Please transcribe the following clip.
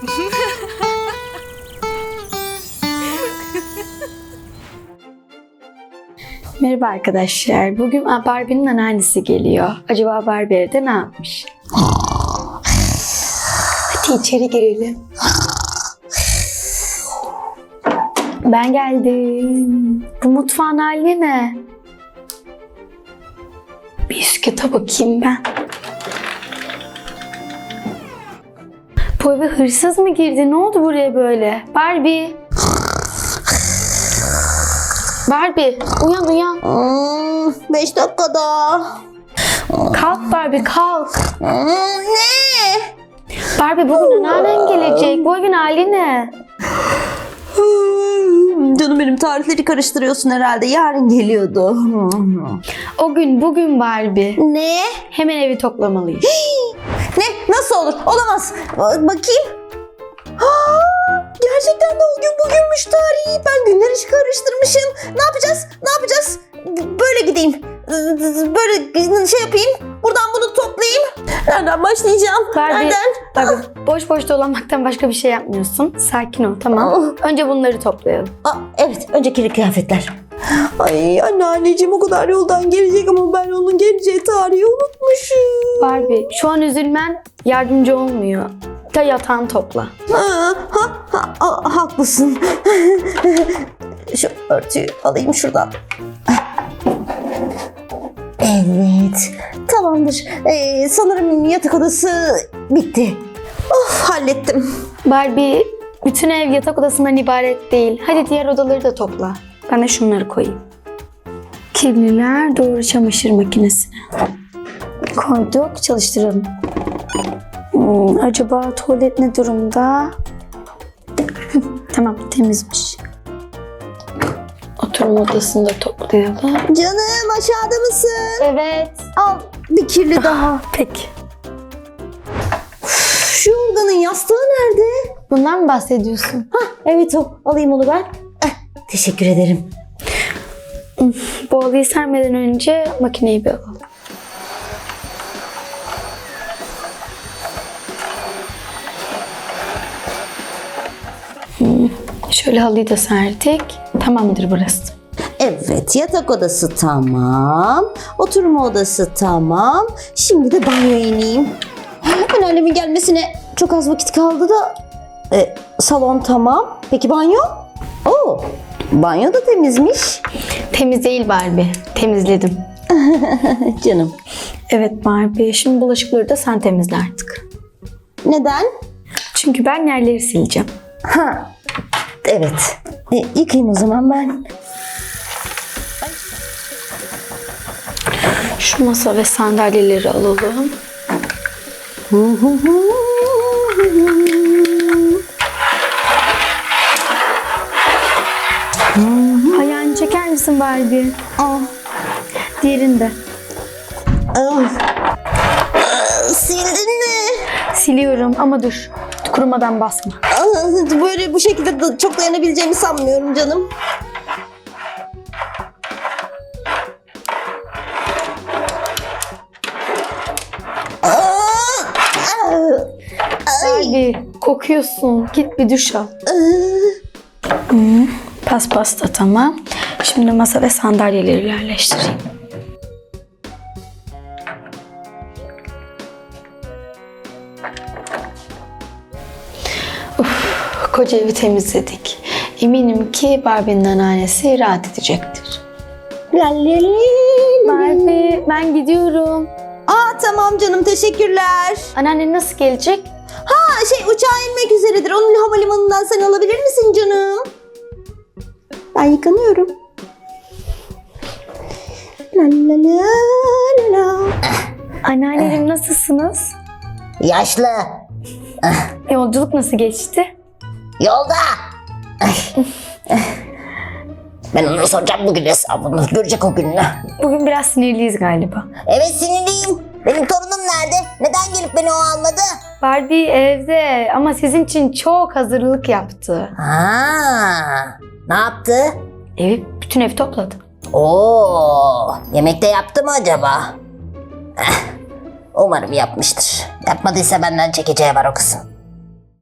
Merhaba arkadaşlar. Bugün Barbie'nin anneannesi geliyor. Acaba Barbie evde ne yapmış? Hadi içeri girelim. Ben geldim. Bu mutfağın hali ne? Kata bakayım ben. Bu eve hırsız mı girdi? Ne oldu buraya böyle? Barbie. Barbie uyan uyan. Hmm, beş dakikada. Kalk Barbie kalk. Hmm, ne? Barbie bugün anneannen gelecek. Bu evin hali ne? Hmm, Canım benim tarihleri karıştırıyorsun herhalde. Yarın geliyordu. Hmm. O gün bugün Barbie. Ne? Hemen evi toplamalıyız. Olur? Olamaz. Ba- Bakayım. Aa, gerçekten de o gün bugünmüş tarihi. Ben günler işi karıştırmışım. Ne yapacağız? Ne yapacağız? Böyle gideyim. Böyle şey yapayım. Buradan bunu toplayayım. Nereden başlayacağım? Barbie, Nereden? Barbie boş boş dolanmaktan başka bir şey yapmıyorsun. Sakin ol tamam. Önce bunları toplayalım. Aa, evet, önceki kıyafetler. Ay anneanneciğim o kadar yoldan gelecek ama ben geleceği tarihi unutmuşum. Barbie şu an üzülmen yardımcı olmuyor. Da yatağını topla. Ha, ha, ha, ha, haklısın. Şu örtüyü alayım şuradan. Evet, tamamdır. Ee, sanırım yatak odası bitti. Of, hallettim. Barbie bütün ev yatak odasından ibaret değil. Hadi diğer odaları da topla. Ben de şunları koyayım. Kirliler doğru çamaşır makinesine. Koyduk çalıştıralım. Hmm, acaba tuvalet ne durumda? tamam temizmiş. Oturma odasını da toplayalım. Canım aşağıda mısın? Evet. Al bir kirli daha. Peki. Şu yorganın yastığı nerede? Bundan mı bahsediyorsun? Evet o. Alayım onu ben. Eh, teşekkür ederim. Bu halıyı sermeden önce makineyi bir alalım. Hmm, Şöyle halıyı da serdik. Tamamdır burası. Evet yatak odası tamam. Oturma odası tamam. Şimdi de banyoya ineyim. Anneannemin gelmesine çok az vakit kaldı da. E, salon tamam. Peki banyo? Banyo da temizmiş. Temiz değil Barbie. Temizledim. Canım. Evet Barbie. Şimdi bulaşıkları da sen temizle artık. Neden? Çünkü ben yerleri sileceğim. Ha, evet. E, yıkayayım o zaman ben. Şu masa ve sandalyeleri alalım. Ayağını çeker misin Diğerini de. ah. Ah, Sildin mi? Siliyorum ama dur. Kurumadan basma. Ah, Böyle bu şekilde da çok dayanabileceğimi sanmıyorum canım. Ah, ah, Barbie kokuyorsun. Git bir duş al. ah. Paspas da tamam. Şimdi masa ve sandalyeleri yerleştireyim. Uf, koca evi temizledik. Eminim ki Barbie'nin anneannesi rahat edecektir. Barbie ben gidiyorum. Aa tamam canım teşekkürler. Anneannen nasıl gelecek? Ha şey uçağa inmek üzeredir. Onun havalimanından sen alabilir misin canım? Ben yıkanıyorum. La la la la la. Anneanneciğim nasılsınız? Yaşlı. Yolculuk nasıl geçti? Yolda. Ben onu soracağım bugün hesabını. Görecek o gününü. Bugün biraz sinirliyiz galiba. Evet sinirliyim. Benim torunum nerede? Neden gelip beni o almadı? Barbie evde ama sizin için çok hazırlık yaptı. Ha, ne yaptı? Evi, bütün evi topladı. Oo, yemekte yaptı mı acaba? Eh, Umarım yapmıştır. Yapmadıysa benden çekeceği var o kızın.